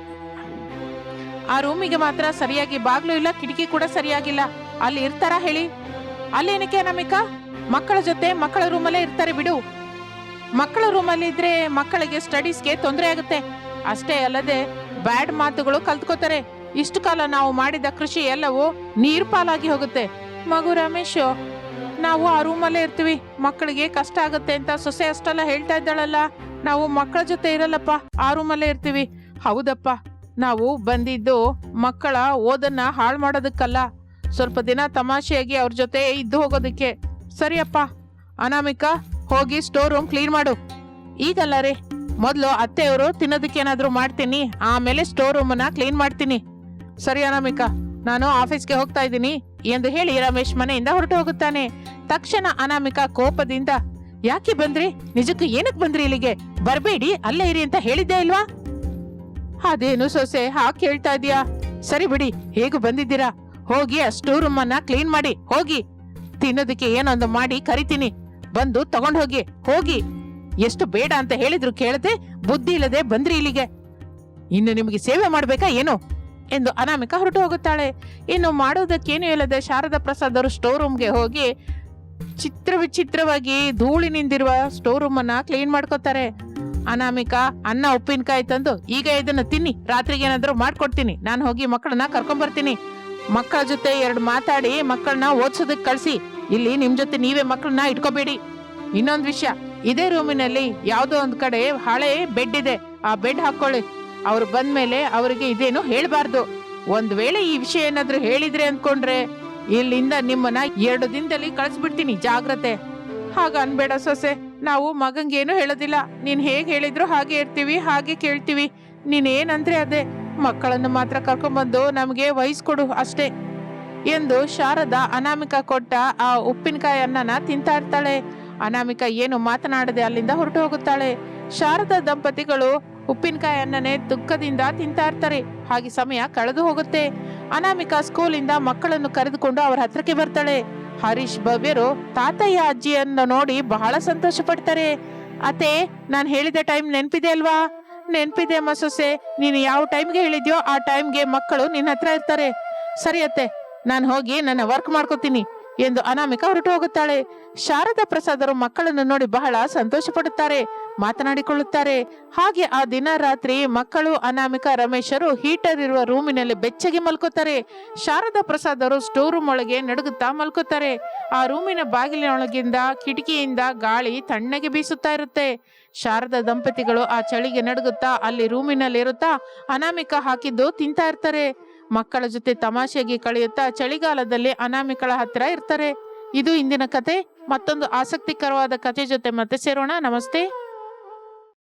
ಆ ರೂಮಿಗೆ ಮಾತ್ರ ಸರಿಯಾಗಿ ಬಾಗ್ಲು ಇಲ್ಲ, ಕಿಟಕಿ ಕೂಡ ಸರಿಯಾಗಿಲ್ಲ. ಅಲ್ಲಿ ಇರ್ತಾರಾ ಹೇಳಿ? ಅಲ್ಲೇನಕ್ಕೆ ನಮಿಕ? ಮಕ್ಕಳ ಜೊತೆ ಮಕ್ಕಳ ರೂಮಲ್ಲೇ ಇರ್ತಾರೆ ಬಿಡು. ಮಕ್ಕಳ ರೂಮಲ್ಲಿ ಇದ್ರೆ ಮಕ್ಕಳಿಗೆ ಸ್ಟಡೀಸ್ಗೆ ತೊಂದರೆ ಆಗುತ್ತೆ. ಅಷ್ಟೇ ಅಲ್ಲದೆ ಬ್ಯಾಡ್ ಮಾತುಗಳು ಕಲ್ತ್ಕೋತಾರೆ. ಇಷ್ಟು ಕಾಲ ನಾವು ಮಾಡಿದ ಕೃಷಿ ಎಲ್ಲವೂ ನೀರ್ ಪಾಲಾಗಿ ಹೋಗುತ್ತೆ. ಮಗು ರಮೇಶ್, ನಾವು ಆ ರೂಮಲ್ಲೇ ಇರ್ತೀವಿ. ಮಕ್ಕಳಿಗೆ ಕಷ್ಟ ಆಗುತ್ತೆ ಅಂತ ಸೊಸೆ ಅಷ್ಟೆಲ್ಲ ಹೇಳ್ತಾ ಇದ್ದಾಳಲ್ಲ. ನಾವು ಮಕ್ಕಳ ಜೊತೆ ಇರಲ್ಲಪ್ಪ, ಆ ರೂಮಲ್ಲೇ ಇರ್ತೀವಿ. ಹೌದಪ್ಪ, ನಾವು ಬಂದಿದ್ದು ಮಕ್ಕಳ ಓದನ್ನ ಹಾಳು ಮಾಡೋದಕ್ಕಲ್ಲ. ಸ್ವಲ್ಪ ದಿನ ತಮಾಷೆಯಾಗಿ ಅವ್ರ ಜೊತೆ ಇದ್ದು ಹೋಗೋದಕ್ಕೆ. ಸರಿಯಪ್ಪ. ಅನಾಮಿಕಾ, ಹೋಗಿ ಸ್ಟೋರ್ ರೂಮ್ ಕ್ಲೀನ್ ಮಾಡು. ಈಗಲ್ಲ ರೀ. ಮೊದಲು ಅತ್ತೆಯವರು ತಿನ್ನೋದಕ್ಕೆ ಏನಾದರೂ ಮಾಡ್ತೀನಿ. ಆಮೇಲೆ ಸ್ಟೋರ್ ರೂಮನ್ನು ಕ್ಲೀನ್ ಮಾಡ್ತೀನಿ. ಸರಿ ಅನಾಮಿಕಾ, ನಾನು ಆಫೀಸ್ಗೆ ಹೋಗ್ತಾ ಇದ್ದೀನಿ. ಎಂದು ಹೇಳಿ ರಮೇಶ್ ಮನೆಯಿಂದ ಹೊರಟು ಹೋಗುತ್ತಾನೆ. ತಕ್ಷಣ ಅನಾಮಿಕಾ ಕೋಪದಿಂದ, ಯಾಕೆ ಬಂದ್ರಿ? ನಿಜಕ್ಕೂ ಏನಕ್ಕೆ ಬಂದ್ರಿ ಇಲ್ಲಿಗೆ? ಬರಬೇಡಿ, ಅಲ್ಲೇ ಇರಿ ಅಂತ ಹೇಳಿದ್ದೆ ಇಲ್ವಾ? ಅದೇನು ಸೊಸೆ ಹಾಕಿ ಹೇಳ್ತಾ ಇದೀಯಾ ಸರಿ ಬಿಡಿ, ಹೇಗೂ ಬಂದಿದ್ದೀರಾ? ಹೋಗಿ ಆ ಸ್ಟೋರ್ ರೂಮ್ ಅನ್ನ ಕ್ಲೀನ್ ಮಾಡಿ, ಹೋಗಿ. ತಿನ್ನೋದಕ್ಕೆ ಏನೊಂದು ಮಾಡಿ ಕರಿತೀನಿ. ಬಂದು ತಗೊಂಡ್ ಹೋಗಿ ಹೋಗಿ. ಎಷ್ಟು ಬೇಡ ಅಂತ ಹೇಳಿದ್ರು ಕೇಳದೆ, ಬುದ್ಧಿ ಇಲ್ಲದೆ ಬಂದ್ರಿ ಇಲ್ಲಿಗೆ. ಇನ್ನು ನಿಮಗೆ ಸೇವೆ ಮಾಡ್ಬೇಕಾ ಏನು? ಎಂದು ಅನಾಮಿಕ ಹೊರಟು ಹೋಗುತ್ತಾಳೆ. ಇನ್ನು ಮಾಡೋದಕ್ಕೇನು ಇಲ್ಲದೆ ಶಾರದಾ ಪ್ರಸಾದ್ ಅವರು ಸ್ಟೋರ್ ರೂಮ್ಗೆ ಹೋಗಿ ಚಿತ್ರ ವಿಚಿತ್ರವಾಗಿ ಧೂಳಿನಿಂದಿರುವ ಸ್ಟೋರ್ ರೂಮ್ ಅನ್ನ ಕ್ಲೀನ್ ಮಾಡ್ಕೋತಾರೆ. ಅನಾಮಿಕ, ಅನ್ನ ಉಪ್ಪಿನಕಾಯಿ ತಂದು, ಈಗ ಇದನ್ನ ತಿನ್ನಿ. ರಾತ್ರಿಗೆ ಏನಾದರೂ ಮಾಡ್ಕೊಡ್ತೀನಿ. ನಾನು ಹೋಗಿ ಮಕ್ಕಳನ್ನ ಕರ್ಕೊಂಡ್ ಬರ್ತೀನಿ ಮಕ್ಕಳ ಜೊತೆ ಎರಡು ಮಾತಾಡಿ ಮಕ್ಕಳನ್ನ ಓದ್ಸೋದಕ್ ಕಳ್ಸಿ. ಇಲ್ಲಿ ನಿಮ್ ಜೊತೆ ನೀವೇ ಮಕ್ಕಳನ್ನ ಇಟ್ಕೋಬೇಡಿ. ಇನ್ನೊಂದು ವಿಷಯ, ಇದೇ ರೂಮಿನಲ್ಲಿ ಯಾವುದೋ ಒಂದು ಕಡೆ ಹಳೆ ಬೆಡ್ ಇದೆ. ಆ ಬೆಡ್ ಹಾಕೊಳ್ಳಿ. ಅವ್ರು ಬಂದ್ಮೇಲೆ ಅವರಿಗೆ ಇದೇನು ಹೇಳ್ಬಾರ್ದು. ಒಂದ್ ವೇಳೆ ಈ ವಿಷಯ ಏನಾದ್ರು ಹೇಳಿದ್ರೆ ಅನ್ಕೊಂಡ್ರೆ ಇಲ್ಲಿಂದ ನಿಮ್ಮನ್ನ ಎರಡು ದಿನದಲ್ಲಿ ಕಳಿಸ್ಬಿಡ್ತೀನಿ, ಜಾಗ್ರತೆ. ಹಾಗ ಅನ್ಬೇಡ ಸೊಸೆ, ನಾವು ಮಗಂಗೇನು ಹೇಳೋದಿಲ್ಲ. ನೀನ್ ಹೇಗ್ ಹೇಳಿದ್ರು ಹಾಗೆ ಇರ್ತೀವಿ, ಹಾಗೆ ಕೇಳ್ತೀವಿ. ನೀನ್ ಏನಂದ್ರೆ ಅದೇ. ಮಕ್ಕಳನ್ನು ಮಾತ್ರ ಕರ್ಕೊಂಡ್ಬಂದು ನಮಗೆ ವಹಿಸ್ಕೊಡು ಅಷ್ಟೇ ಎಂದು ಶಾರದಾ ಅನಾಮಿಕ ಕೊಟ್ಟ ಆ ಉಪ್ಪಿನಕಾಯಿ ಅನ್ನನ ತಿಂತಾ ಇರ್ತಾಳೆ. ಅನಾಮಿಕ ಏನು ಮಾತನಾಡದೆ ಅಲ್ಲಿಂದ ಹೊರಟು ಹೋಗುತ್ತಾಳೆ. ಶಾರದಾ ದಂಪತಿಗಳು ಉಪ್ಪಿನಕಾಯಿ ಅನ್ನನೇ ದುಃಖದಿಂದ ತಿಂತಾ ಇರ್ತಾರೆ. ಹಾಗೆ ಸಮಯ ಕಳೆದು ಹೋಗುತ್ತೆ. ಅನಾಮಿಕ ಸ್ಕೂಲಿಂದ ಮಕ್ಕಳನ್ನು ಕರೆದುಕೊಂಡು ಅವರ ಹತ್ರಕ್ಕೆ ಬರ್ತಾಳೆ. ಹರೀಶ್ ಭವ್ಯರು ತಾತಯ್ಯ ಅಜ್ಜಿಯನ್ನು ನೋಡಿ ಬಹಳ ಸಂತೋಷ ಪಡ್ತಾರೆ ಅತ್ತೆ, ನಾನ್ ಹೇಳಿದ ಟೈಮ್ ನೆನಪಿದೆ ಅಲ್ವಾ? ನೆನ್ಪಿದೆ ಅಮ್ಮ ನೀನು ಯಾವ ಟೈಮ್ಗೆ ಹೇಳಿದ್ಯೋ ಆ ಟೈಮ್ಗೆ ಮಕ್ಕಳು ನಿನ್ನ ಹತ್ರ ಇರ್ತಾರೆ. ಸರಿ ಅತ್ತೆ, ನಾನು ಹೋಗಿ ನನ್ನ ವರ್ಕ್ ಮಾಡ್ಕೋತೀನಿ ಎಂದು ಅನಾಮಿಕ ಹೊರಟು ಹೋಗುತ್ತಾಳೆ. ಶಾರದಾ ಪ್ರಸಾದರು ಮಕ್ಕಳನ್ನು ನೋಡಿ ಬಹಳ ಸಂತೋಷ ಪಡುತ್ತಾರೆ ಮಾತನಾಡಿಕೊಳ್ಳುತ್ತಾರೆ. ಹಾಗೆ ಆ ದಿನ ರಾತ್ರಿ ಮಕ್ಕಳು, ಅನಾಮಿಕ, ರಮೇಶರು ಹೀಟರ್ ಇರುವ ರೂಮಿನಲ್ಲಿ ಬೆಚ್ಚಗೆ ಮಲ್ಕೋತಾರೆ. ಶಾರದಾ ಪ್ರಸಾದರು ಸ್ಟೋರ್ ರೂಮ್ ಒಳಗೆ ನಡುಗುತ್ತಾ ಮಲ್ಕೋತಾರೆ. ಆ ರೂಮಿನ ಬಾಗಿಲಿನೊಳಗಿಂದ, ಕಿಟಕಿಯಿಂದ ಗಾಳಿ ತಣ್ಣಗೆ ಬೀಸುತ್ತಾ ಇರುತ್ತೆ. ಶಾರದಾ ದಂಪತಿಗಳು ಆ ಚಳಿಗೆ ನಡುಗುತ್ತಾ ಅಲ್ಲಿ ರೂಮಿನಲ್ಲಿರುತ್ತಾ ಅನಾಮಿಕ ಹಾಕಿದ್ದು ತಿಂತಾ ಇರ್ತಾರೆ. ಮಕ್ಕಳ ಜೊತೆ ತಮಾಷೆಗೆ ಕಳೆಯುತ್ತಾ ಚಳಿಗಾಲದಲ್ಲಿ ಅನಾಮಿಕಳ ಹತ್ರ ಇರ್ತಾರೆ. ಇದು ಇಂದಿನ ಕತೆ. ಮತ್ತೊಂದು ಆಸಕ್ತಿಕರವಾದ ಕತೆ ಜೊತೆ ಮತ್ತೆ ಸೇರೋಣ. ನಮಸ್ತೆ.